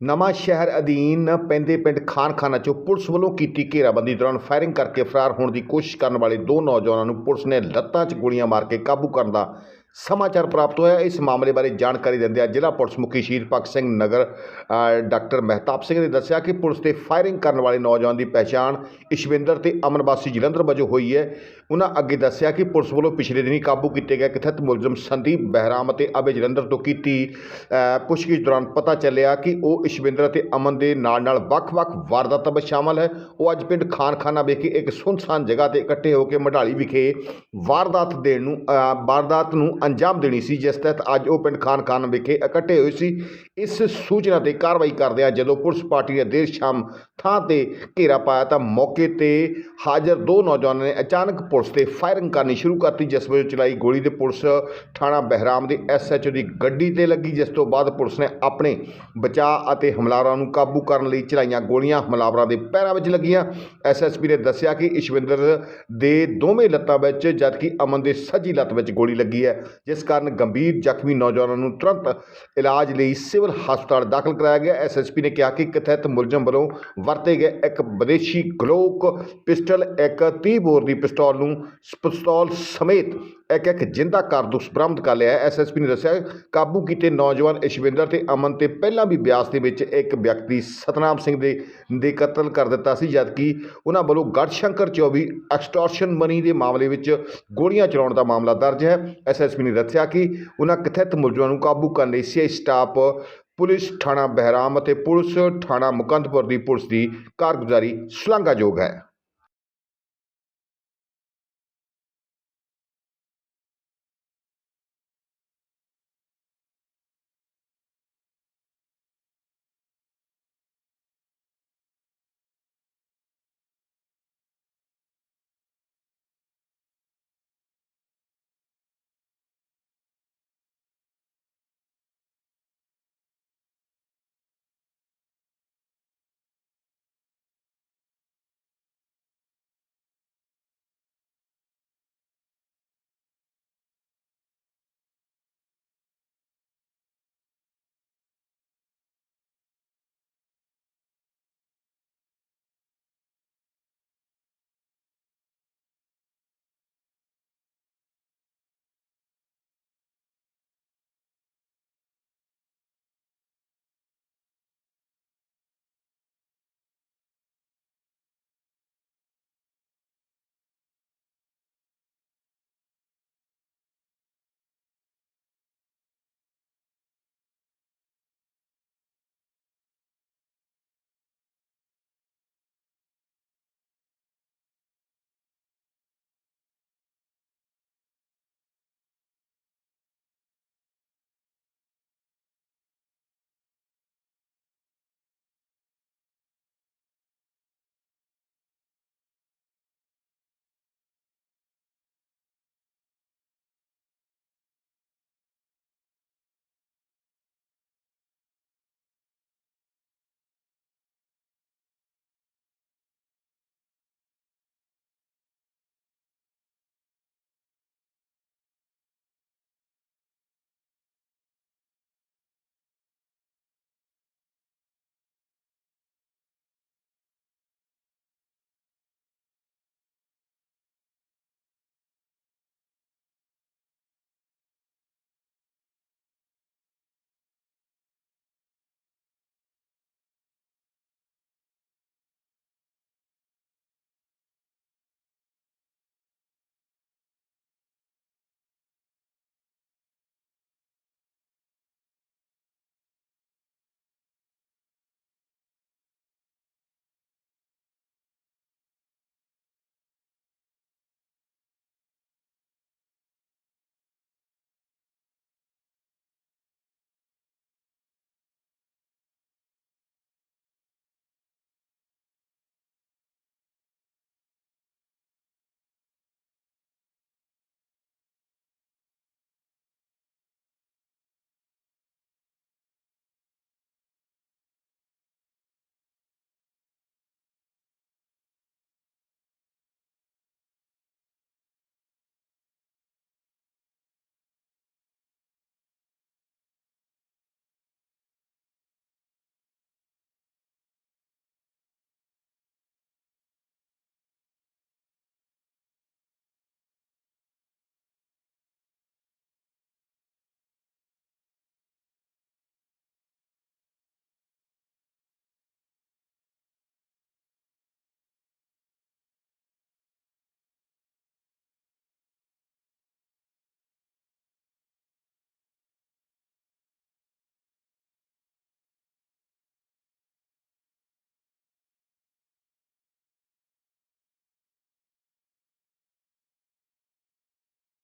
ਨਵਾਂ ਸ਼ਹਿਰ ਅਧੀਨ ਪੈਂਦੇ ਪਿੰਡ ਖਾਨਖਾਨਾ ਚੋਂ ਪੁਲਿਸ ਵੱਲੋਂ ਕੀਤੀ ਘੇਰਾਬੰਦੀ ਦੌਰਾਨ ਫਾਇਰਿੰਗ ਕਰਕੇ ਫਰਾਰ ਹੋਣ ਦੀ ਕੋਸ਼ਿਸ਼ ਕਰਨ ਵਾਲੇ ਦੋ ਨੌਜਵਾਨਾਂ ਨੂੰ ਪੁਲਿਸ ਨੇ ਲੱਤਾਂ 'ਚ ਗੋਲੀਆਂ ਮਾਰ ਕੇ ਕਾਬੂ ਕਰਨ ਦਾ ਸਮਾਚਾਰ ਪ੍ਰਾਪਤ ਹੋਇਆ। ਇਸ ਮਾਮਲੇ ਬਾਰੇ ਜਾਣਕਾਰੀ ਦਿੰਦਿਆਂ ਜ਼ਿਲ੍ਹਾ ਪੁਲਿਸ ਮੁਖੀ ਸ਼ਹੀਦ ਭਗਤ ਸਿੰਘ ਨਗਰ ਡਾਕਟਰ ਮਹਿਤਾਬ ਸਿੰਘ ਨੇ ਦੱਸਿਆ ਕਿ ਪੁਲਿਸ ਤੇ ਫਾਇਰਿੰਗ ਕਰਨ ਵਾਲੇ ਨੌਜਵਾਨ ਦੀ ਪਛਾਣ ਇਸ਼ਵਿੰਦਰ ਤੇ ਅਮਨ ਵਾਸੀ ਜਲੰਧਰ ਵਜੋਂ ਹੋਈ ਹੈ। ਉਹਨਾਂ ਅੱਗੇ ਦੱਸਿਆ ਕਿ ਪੁਲਿਸ ਵੱਲੋਂ ਪਿਛਲੇ ਦਿਨੀ ਕਾਬੂ ਕੀਤੇ ਗਏ ਕਥਿਤ ਮੁਲਜ਼ਮ ਸੰਦੀਪ ਬਹਿਰਾਮ ਅਤੇ ਅਬੇ ਜਲੰਧਰ ਤੋਂ ਕੀਤੀ ਪੁੱਛਗਿੱਛ ਦੌਰਾਨ ਪਤਾ ਚੱਲਿਆ ਕਿ ਉਹ ਇਸ਼ਵਿੰਦਰ ਅਤੇ ਅਮਨ ਦੇ ਨਾਲ ਨਾਲ ਵੱਖ-ਵੱਖ ਵਾਰਦਾਤਾਂ ਵਿੱਚ ਸ਼ਾਮਲ ਹੈ। ਉਹ ਅੱਜ ਪਿੰਡ ਖਾਨਖਾਨਾ ਵਿਖੇ ਇੱਕ ਸੁੰਨਸਾਨ ਜਗ੍ਹਾ ਤੇ ਇਕੱਠੇ ਹੋ ਕੇ ਮਢਾਲੀ ਵਿਖੇ ਵਾਰਦਾਤ ਦੇਣ ਨੂੰ ਵਾਰਦਾਤ ਨੂੰ ਅੰਜਾਮ ਦੇਣੀ ਸੀ, ਜਿਸ ਤਹਿਤ ਅੱਜ ਉਹ ਪਿੰਡ ਖਾਨ ਖਾਨ ਵਿਖੇ ਇਕੱਠੇ ਹੋਏ ਸੀ। ਇਸ ਸੂਚਨਾ ਤੇ ਕਾਰਵਾਈ ਕਰਦਿਆਂ ਜਦੋਂ ਪੁਲਿਸ ਪਾਰਟੀ ਨੇ ਦੇਰ ਸ਼ਾਮ ਥਾਂ ਤੇ ਘੇਰਾ ਪਾਇਆ ਤਾਂ ਮੌਕੇ ਤੇ ਹਾਜ਼ਰ ਦੋ ਨੌਜਵਾਨਾਂ ਨੇ ਅਚਾਨਕ ਪੁਲਿਸ ਤੇ ਫਾਇਰਿੰਗ ਕਰਨੀ ਸ਼ੁਰੂ ਕਰਤੀ, ਜਿਸ ਵਜੋਂ ਚਲਾਈ ਗੋਲੀ ਤੇ ਪੁਲਿਸ ਥਾਣਾ ਬਹਿਰਾਮ ਦੇ ਐਸਐਚਓ ਦੀ ਗੱਡੀ ਤੇ ਲੱਗੀ, ਜਿਸ ਤੋਂ ਬਾਅਦ ਪੁਲਿਸ ਨੇ ਆਪਣੇ ਬਚਾਅ ਅਤੇ ਹਮਲਾਵਰਾਂ ਨੂੰ ਕਾਬੂ ਕਰਨ ਲਈ ਚਲਾਈਆਂ ਗੋਲੀਆਂ, ਹਮਲਾਵਰਾਂ ਦੇ ਪੈਰਾਂ ਵਿੱਚ ਲੱਗੀਆਂ। ਐਸਐਸਪੀ ਨੇ ਦੱਸਿਆ ਕਿ ਇਸ਼ਵਿੰਦਰ ਦੇ ਦੋਵੇਂ ਲੱਤਾਂ ਵਿੱਚ, ਜਦਕਿ ਅਮਨ ਦੇ ਸੱਜੀ ਲੱਤ ਵਿੱਚ ਗੋਲੀ ਲੱਗੀ ਹੈ। ਜਿਸ ਕਾਰਨ ਗੰਭੀਰ ਜ਼ਖਮੀ ਨੌਜਵਾਨਾਂ ਨੂੰ ਤੁਰੰਤ ਇਲਾਜ ਲਈ ਸਿਵਲ ਹਸਪਤਾਲ ਦਾਖਲ ਕਰਾਇਆ ਗਿਆ। ਐਸਐਸਪੀ ਨੇ ਕਿਹਾ ਕਿ ਕਥਿਤ ਮੁਲਜ਼ਮ ਵੱਲੋਂ ਵਰਤੇ ਗਏ ਇੱਕ ਵਿਦੇਸ਼ੀ ਗਲੋਕ ਪਿਸਟਲ, ਇੱਕ 30 ਬੋਰ ਦੀ ਪਿਸਤੌਲ ਨੂੰ ਪਿਸਤੌਲ ਸਮੇਤ ਇੱਕ ਇੱਕ ਜਿੰਦਾ ਕਾਰਤੂਸ ਬਰਾਮਦ ਕਰ ਲਿਆ ਐਸਐਸਪੀ ਨੇ ਦੱਸਿਆ ਕਾਬੂ ਕੀਤੇ ਨੌਜਵਾਨ ਇਸ਼ਵਿੰਦਰ ਤੇ ਅਮਨ ਤੇ ਪਹਿਲਾਂ ਵੀ ਬਿਆਸ ਦੇ ਵਿੱਚ ਇੱਕ ਵਿਅਕਤੀ ਸਤਨਾਮ ਸਿੰਘ ਦੇ ਦੇ ਕਤਲ ਕਰ ਦਿੱਤਾ ਸੀ, ਜਦਕਿ ਉਹਨਾਂ ਵੱਲੋਂ ਗੜਸ਼ੰਕਰ 24 ਐਕਸਟੋਰਸ਼ਨ ਮਨੀ ਦੇ ਮਾਮਲੇ ਵਿੱਚ ਗੋਲੀਆਂ ਚਲਾਉਣ ਦਾ ਮਾਮਲਾ ਦਰਜ ਹੈ। ਐਸਐਸਪੀ ਨੇ ਦੱਸਿਆ ਕਿ ਉਹਨਾਂ ਕਥਿਤ ਮੁਲਜ਼ਮਾਂ ਨੂੰ ਕਾਬੂ ਕਰਨ ਲਈ ਸੀਆਈ ਸਟਾਫ, ਪੁਲਿਸ ਥਾਣਾ ਬਹਿਰਾਮ ਅਤੇ ਪੁਲਿਸ ਥਾਣਾ ਮੁਕੰਦਪੁਰ ਦੀ ਪੁਲਿਸ ਦੀ ਕਾਰਗੁਜ਼ਾਰੀ ਸ਼ਲਾਘਾਯੋਗ ਹੈ।